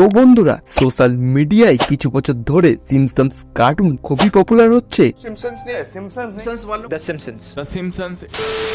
তো বন্ধুরা সোশ্যাল মিডিয়ায় কিছু বছর ধরে সিমসন্স কার্টুন খুবই পপুলার হচ্ছে।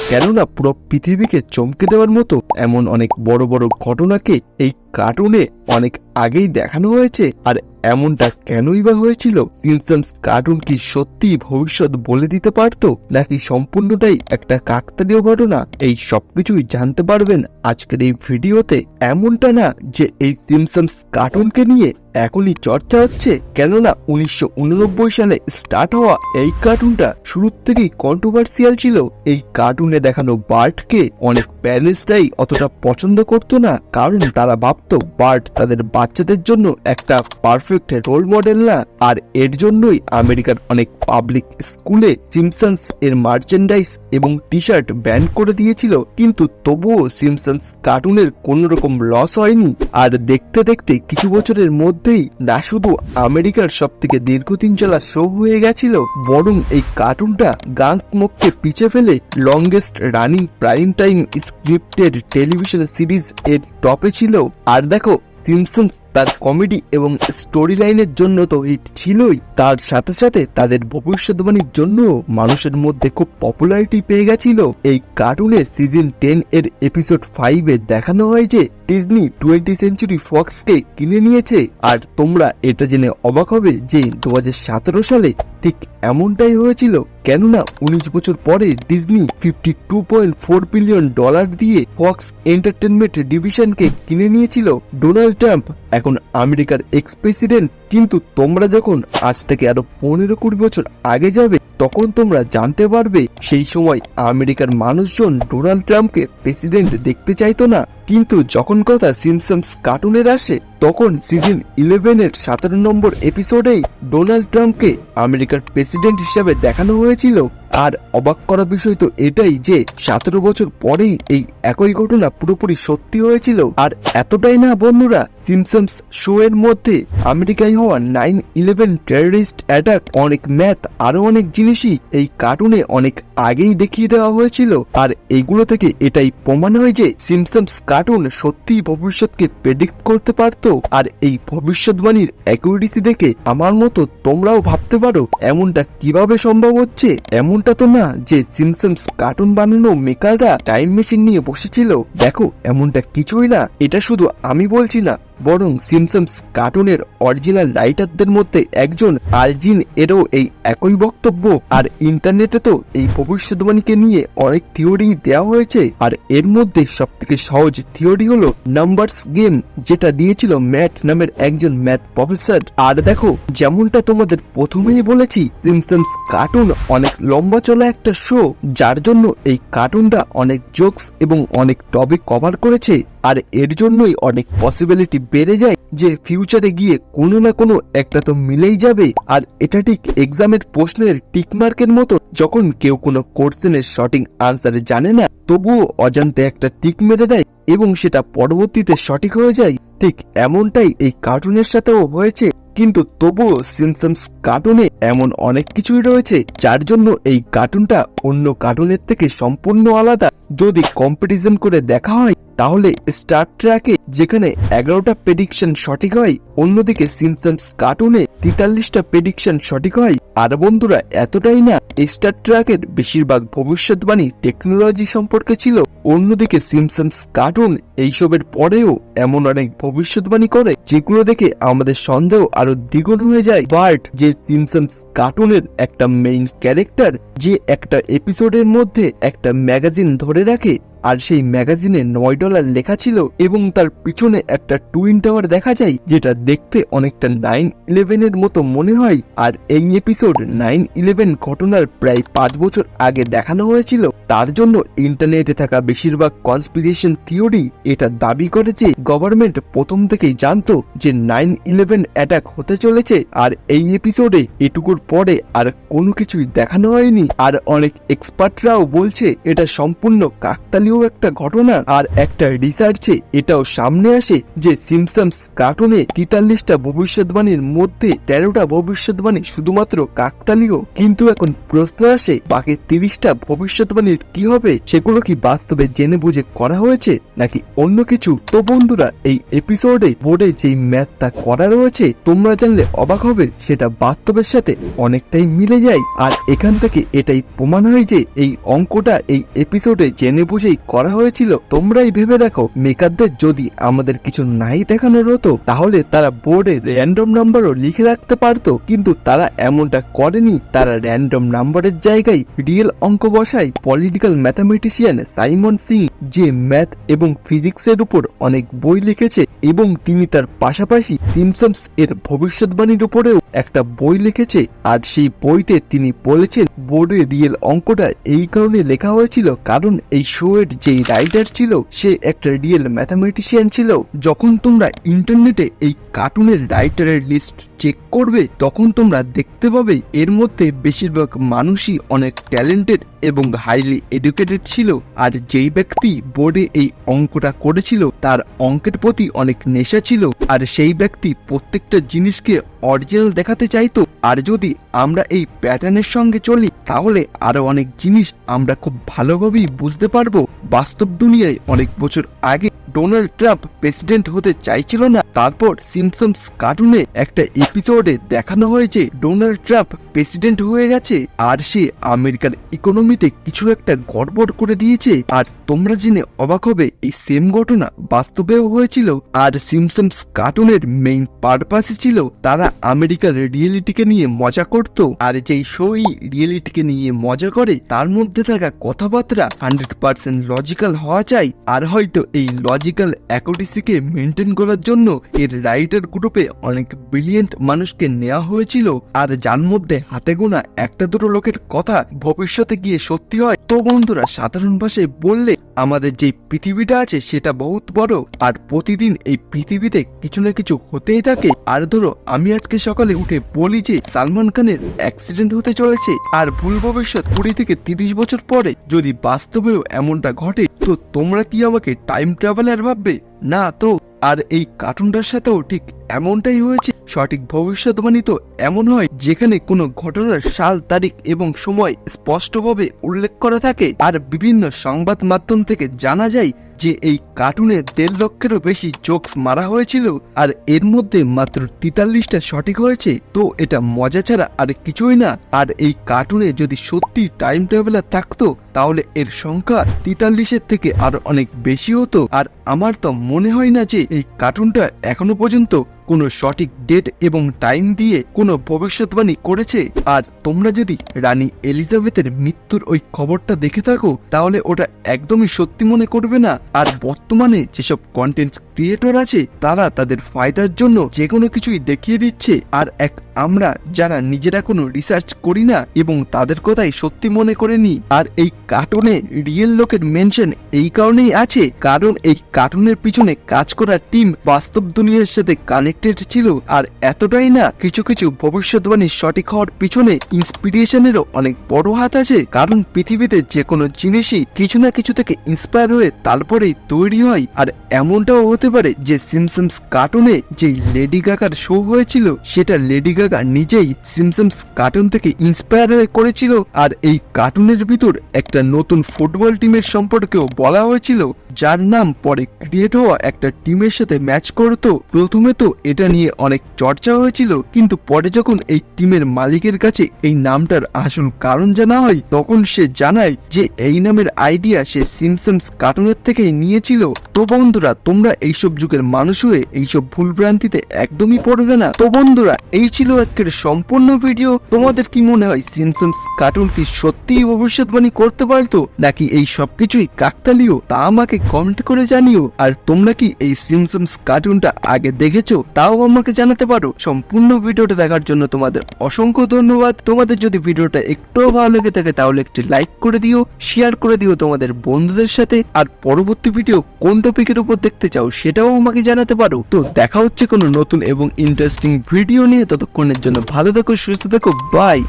কেননা পুরো পৃথিবীকে চমকে দেওয়ার মতো এমন অনেক বড় বড় ঘটনাকে এই কার্টুনে অনেক আগেই দেখানো হয়েছে। আর এমনটা কেনই বা হয়েছিল? সিমসনস কার্টুন কি সত্যি ভবিষ্যৎ বলে দিতে পারত? নাকি সম্পূর্ণটাই একটা কাকতালীয় ঘটনা? এই সবকিছুই জানতে পারবেন আজকের এই ভিডিওতে। এমনটা না যে এই সিমসন্স কার্টুনকে নিয়ে এখনই চর্চা হচ্ছে কেননা উনিশশো উননব্বই সালে স্টার্ট হওয়া এই কার্টুনটা শুরুর থেকেই কন্ট্রোভার্সিয়াল ছিল। এই কার্টুনে দেখানো বার্টকে অনেক প্যারেন্টসরাই অতটা পছন্দ করতো না, কারণ তারা ভাবতো বার্ট তাদের বাচ্চাদের জন্য একটা পারফেক্ট রোল মডেল না, আর এর জন্যই আমেরিকার অনেক পাবলিক স্কুলে সিমসন্স এর মার্চেন্ডাইজ এবং টি শার্ট ব্যান করে দিয়েছিল, কিন্তু তবুও সিমসন্স কার্টুনের কোন রকম লস হয়নি। আর দেখতে দেখতে কিছু বছরের মধ্যেই না শুধু আমেরিকার সব থেকে দীর্ঘদিন চলা শো হয়ে গেছিল, বরং এই কার্টুনটা গান স্মোককে পিছে ফেলে longest running prime time scripted television series এর টপে ছিল। আর দেখো সিমসন্স তার কমেডি এবং স্টোরি লাইনের জন্য তো হিট ছিলই। তার সাথে সাথে তাদের ভবিষ্যৎবাণীর জন্য মানুষের মধ্যে খুব পপুলারিটি পেয়ে গেছিল। এই কার্টুনে সিজন টেন এর এপিসোড ফাইভে দেখানো হয় যে ডিজনি টোয়েন্টি সেঞ্চুরি ফক্সকে কিনে নিয়েছে। আর তোমরা এটা জেনে অবাক হবে যে দু হাজার সতেরো সালে ঠিক এমনটাই হয়েছিল। কেননা উনিশ বছর পরে Disney fifty two point four billion dollar দিয়ে ফক্স এন্টারটেনমেন্ট ডিভিশনকে কিনে নিয়েছিল। ডোনাল্ড ট্রাম্প এখন আমেরিকার এক্স প্রেসিডেন্ট কিন্তু তোমরা যখন আজ থেকে আরও পনেরো কুড়ি বছর আগে যাবে, তখন তোমরা জানতে পারবে, সেই সময় আমেরিকার মানুষজন ডোনাল্ড ট্রাম্পকে প্রেসিডেন্ট দেখতে চাইতো না। কিন্তু যখন কথা সিমসমস কার্টুনের আসে, তখন সিজন ইলেভেনের সতেরো নম্বর এপিসোডেই ডোনাল্ড ট্রাম্পকে আমেরিকার প্রেসিডেন্ট হিসাবে দেখানো হয়েছিল। আর অবাক করা বিষয় তো এটাই যে সতেরো বছর পরেই এই একই ঘটনা পুরোপুরি সত্যি হয়েছিল। আর এতটাই না বন্ধুরা সিমসমস শো এর মধ্যে আমেরিকায় হওয়া নাইন ইলেভেন টেররিস্ট অ্যাটাক অনেক ম্যাথ আরও অনেক জিনিসই এই কার্টুনে অনেক আগেই দেখিয়ে দেওয়া হয়েছিল। আর এইগুলো থেকে এটাই প্রমাণ হয় যে সিমসমস কার্টুন সত্যিই ভবিষ্যৎকে প্রেডিক্ট করতে পারতো। আর এই ভবিষ্যৎবাণীর অ্যাকুরেসি দেখে আমার মতো তোমরাও ভাবতে পারো, এমনটা কীভাবে সম্ভব হচ্ছে? এমনটা তো না যে সিমসেমস কার্টুন বানানো মেকাররা টাইম মেশিন নিয়ে বসেছিল। দেখো, এমনটা কিছুই না। এটা শুধু আমি বলছি না বরং সিমসমস কার্টুনের অরিজিনাল রাইটারদের মধ্যে একজন আলজিন এরও এই একই বক্তব্য। আর ইন্টারনেটে তো এই ভবিষ্যৎবাণীকে নিয়ে অনেক থিওরি দেওয়া হয়েছে। আর এর মধ্যে সব থেকে সহজ থিওরি হলো নাম্বারস গেম যেটা দিয়েছিল ম্যাট নামের একজন ম্যাথ প্রফেসর আর দেখো, যেমনটা তোমাদের প্রথমেই বলেছি সিমসমস কার্টুন অনেক লম্বা চলা একটা শো যার জন্য এই কার্টুনটা অনেক জোকস এবং অনেক টপিক কভার করেছে। আর এর জন্যই অনেক পসিবিলিটি বেড়ে যায় যে ফিউচারে গিয়ে কোনো না কোনো একটা তো মিলেই যাবে। আর এটা ঠিক এক্সামের প্রশ্নের টিকমার্কের মতো, যখন কেউ কোনো কোশ্চেনের সঠিক আনসার জানে না, তবুও অজান্তে একটা টিক মেরে দেয় এবং সেটা পরবর্তীতে সঠিক হয়ে যায়। ঠিক এমনটাই এই কার্টুনের সাথেও হয়েছে। কিন্তু তবুও সিমসমস কার্টুনে এমন অনেক কিছুই রয়েছে, যার জন্য এই কার্টুনটা অন্য কার্টুনের থেকে সম্পূর্ণ আলাদা। যদি কম্পিটিশন করে দেখা হয়, তাহলে স্টার ট্র্যাকে যেখানে এগারোটা প্রেডিকশন সঠিক হয়, অন্যদিকে সিমসন্স কার্টুনে তেতাল্লিশটা প্রেডিকশন সঠিক হয়। আর বন্ধুরা, এতটাই না স্টার ট্র্যাকের বেশিরভাগ ভবিষ্যৎবাণী টেকনোলজি সম্পর্কে ছিল। অন্যদিকে সিমসন্স কার্টুন এইসবের পরেও এমন অনেক ভবিষ্যৎবাণী করে, যেগুলো দেখে আমাদের সন্দেহ আরও দ্বিগুণ হয়ে যায়। বার্ট যে সিমসনস কার্টুনের একটা মেইন ক্যারেক্টার যে একটা এপিসোডের মধ্যে একটা ম্যাগাজিন ধরে রাখে আর সেই ম্যাগাজিনে নয় ডলার লেখা ছিল এবং তার পিছনে একটা টুইন টাওয়ার দেখা যায়, যেটা দেখতে অনেকটা নাইন ইলেভেনের মতো মনে হয়। আর এই এপিসোড নাইন ইলেভেন ঘটনার প্রায় পাঁচ বছর আগে দেখানো হয়েছিল। তার জন্য ইন্টারনেটে থাকা বেশিরভাগ কনস্পিরেশন থিওরি এটা দাবি করে যে গভর্নমেন্ট প্রথম থেকেই জানতো যে নাইন ইলেভেন অ্যাটাক হতে চলেছে আর এই এপিসোডে এটুকুর পরে আর কোনো কিছুই দেখানো হয়নি। আর অনেক এক্সপার্টরাও বলছে, এটা সম্পূর্ণ কাকতালীয় এও একটা ঘটনা আর একটা রিসার্চে এটাও সামনে আসে যে সিমসামস কার্টুনে তেতাল্লিশটা ভবিষ্যৎবাণীর মধ্যে তেরোটা ভবিষ্যৎবাণী শুধুমাত্র কাকতালীয়। কিন্তু এখন প্রশ্ন আসে, বাকি তিরিশটা ভবিষ্যৎবাণীর কি হবে? সেগুলো কি বাস্তবে জেনে বুঝে করা হয়েছে? নাকি অন্য কিছু? তো বন্ধুরা, এই এপিসোডে বোর্ডে যেই ম্যাথটা করা রয়েছে, তোমরা জানলে অবাক হবে, সেটা বাস্তবের সাথে অনেকটাই মিলে যায়। আর এখান থেকে এটাই প্রমাণ হয় যে এই অঙ্কটা এই এপিসোডে জেনে বুঝেই করা হয়েছিল, তোমরাই ভেবে দেখো, মেকারদের যদি আমাদের কিছু নাই দেখানোর হতো, তাহলে তারা বোর্ডে র্যান্ডম নাম্বারও লিখে রাখতে পারতো। কিন্তু তারা এমনটা করেনি। তারা র্যান্ডম নাম্বারের জায়গায় রিয়েল অঙ্ক বসায় পলিটিক্যাল ম্যাথামেটিশিয়ান সাইমন সিং যে ম্যাথ এবং ফিজিক্সের উপর অনেক বই লিখেছে এবং তিনি তার পাশাপাশি সিমসমস এর ভবিষ্যৎবাণীর উপরেও একটা বই লিখেছে আর সেই বইতে তিনি বলেছেন, বোর্ডে রিয়েল অঙ্কটা এই কারণে লেখা হয়েছিল কারণ এই শো এর যেই রাইটার ছিল, সে একটা রিয়েল ম্যাথামেটিশিয়ান ছিল। যখন তোমরা ইন্টারনেটে এই কার্টুনের রাইটারের লিস্ট চেক করবে, তখন তোমরা দেখতে পাবে এর মধ্যে বেশিরভাগ মানুষই অনেক ট্যালেন্টেড এবং হাইলি এডুকেটেড ছিল। আর যেই ব্যক্তি বোর্ডে এই অঙ্কটা করেছিল, তার অঙ্কের প্রতি অনেক নেশা ছিল। আর সেই ব্যক্তি প্রত্যেকটা জিনিসকে অরিজিনাল দেখাতে চাইতো। আর যদি আমরা এই প্যাটার্নের সঙ্গে চলি, তাহলে আরও অনেক জিনিস আমরা খুব ভালোভাবেই বুঝতে পারব। বাস্তব দুনিয়ায় অনেক বছর আগে ডোনাল্ড ট্রাম্প প্রেসিডেন্ট হতে চাইছিল না, তারপর সিমসমস কার্টুনে একটা এপিসোডে দেখানো হয়েছে ডোনাল্ড ট্রাম্প প্রেসিডেন্ট হয়ে গেছে, আর সে আমেরিকার ইকোনমিতে কিছু একটা গড়বড় করে দিয়েছে। আর তোমরা জেনে অবাক হবে, এই সেম ঘটনা বাস্তবেও হয়েছিল, আর সিমসমস কার্টুনের মেইন পারপাসই ছিল তারা আমেরিকার রিয়েলিটিকে নিয়ে মজা করত। আর যেই শোই রিয়েলিটিকে নিয়ে মজা করে, তার মধ্যে থাকা কথাবার্তা হান্ড্রেড পার্সেন্ট লজিক্যাল হওয়া চাই, আর হয়তো এই লজিক্যাল অ্যাকোডিসিকে মেনটেন করার জন্য এর রাইটার গ্রুপে অনেক ব্রিলিয়েন্ট মানুষকে নেওয়া হয়েছিল। আর যার মধ্যে হাতে গোনা একটা দুটো লোকের কথা ভবিষ্যতে গিয়ে সত্যি হয়, তো বন্ধুরা সাধারণ ভাষায় বললে আমাদের যে পৃথিবীটা আছে সেটা বহুত বড়। আর প্রতিদিন এই পৃথিবীতে কিছু না কিছু হতেই থাকে। আর ধরো, আমি আজকে সকালে উঠে বলি যে সালমান খানের অ্যাক্সিডেন্ট হতে চলেছে। আর ভুল ভবিষ্যৎ কুড়ি থেকে তিরিশ বছর পরে যদি বাস্তবেও এমনটা ঘটে তো তোমরা কি আমাকে টাইম ট্রাভেলার ভাববে? না তো, আর এই কার্টুনটার সাথেও ঠিক এমনটাই হয়েছে। সঠিক ভবিষ্যৎবাণী তো এমন হয়, যেখানে কোনো ঘটনার সাল, তারিখ এবং সময় স্পষ্টভাবে উল্লেখ করা থাকে। আর বিভিন্ন সংবাদ মাধ্যম থেকে জানা যায় যে এই কার্টুনে দেড় লক্ষেরও বেশি জোকস মারা হয়েছিল আর এর মধ্যে মাত্র তেতাল্লিশটা সঠিক হয়েছে, তো এটা মজা ছাড়া আর কিছুই না। আর এই কার্টুনে যদি সত্যি টাইম ট্রাভেলার থাকতো, তাহলে এর সংখ্যা তেতাল্লিশের থেকে আরও অনেক বেশি হতো। আর আমার তো মনে হয় না যে এই কার্টুনটা এখনও পর্যন্ত কোনো সঠিক ডেট এবং টাইম দিয়ে কোনো ভবিষ্যৎবাণী করেছে? আর তোমরা যদি রানী এলিজাবেথের মৃত্যুর ওই খবরটা দেখে থাকো, তাহলে ওটা একদমই সত্যি মনে করবে না। আর বর্তমানে যেসব কন্টেন্ট ক্রিয়েটর আছে, তারা তাদের ফায়দার জন্য যে কোনো কিছুই দেখিয়ে দিচ্ছে। আর এক, আমরা যারা নিজেরা কোনো রিসার্চ করি না এবং তাদের কথাই সত্যি মনে করে নি আর এই কার্টুনে রিয়েল লোকের মেনশন এই কারণেই আছে, কারণ এই কার্টুনের পিছনে কাজ করা টিম বাস্তব দুনিয়ার সাথে কানেক্টেড ছিল। আর এতটাই না, কিছু কিছু ভবিষ্যৎবাণী সঠিক হওয়ার পিছনে ইন্সপিরেশনেরও অনেক বড় হাত আছে। কারণ পৃথিবীতে যে কোনো জিনিসই কিছু না কিছু থেকে ইন্সপায়ার হয়ে তারপরেই তৈরি হয়। আর এমনটাও হতে পারে যে সিমসমস কার্টুনে যে লেডি গাগার শো হয়েছিল, সেটা লেডি গাগা নিজেই সিমসমস কার্টুন থেকে ইন্সপায়ার হয়ে করেছিল। আর এই কার্টুনের ভিতর একটা নতুন ফুটবল টিমের সম্পর্কেও বলা হয়েছিল, যার নাম পরে ক্রিয়েট হওয়া একটা টিমের সাথে ম্যাচ করতো। প্রথমে তো এটা নিয়ে অনেক চর্চা হয়েছিল, কিন্তু পরে যখন এই টিমের মালিকের কাছে এই নামটার আসল কারণ জানা হয়, তখন সে জানায় যে এই নামের আইডিয়া সে সিমসমস কার্টুনের থেকেই নিয়েছিল। তো বন্ধুরা, তোমরা এইসব যুগের মানুষ হয়ে এইসব ভুলভ্রান্তিতে একদমই পড়বে না। তো বন্ধুরা, এই ছিল আজকের সম্পূর্ণ ভিডিও। তোমাদের কি মনে হয় সিমসমস কার্টুন কি সত্যিই ভবিষ্যৎবাণী করতে পারতো, নাকি এই সবকিছুই কাকতালীয়? তা আমাকে কমেন্ট করে জানিও। আর তোমরা কি এই সিমসমস কার্টুনটা আগে দেখেছ? তাও আমাকে জানাতে পারো। সম্পূর্ণ ভিডিওটা দেখার জন্য তোমাদের অসংখ্য ধন্যবাদ। তোমাদের যদি ভিডিওটা একটুও ভালো লেগে থাকে, তাহলে একটি লাইক করে দিও শেয়ার করে দিও তোমাদের বন্ধুদের সাথে। আর পরবর্তী ভিডিও কোন টপিকের উপর দেখতে চাও সেটাও আমাকে জানাতে পারো তো দেখা হচ্ছে কোনো নতুন এবং ইন্টারেস্টিং ভিডিও নিয়ে ততক্ষণের জন্য ভালো থেকো সুস্থ থেকো bye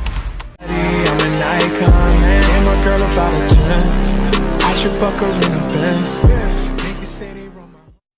I'm an icon, man. And my girl about a 10. I should fuck her in a Benz.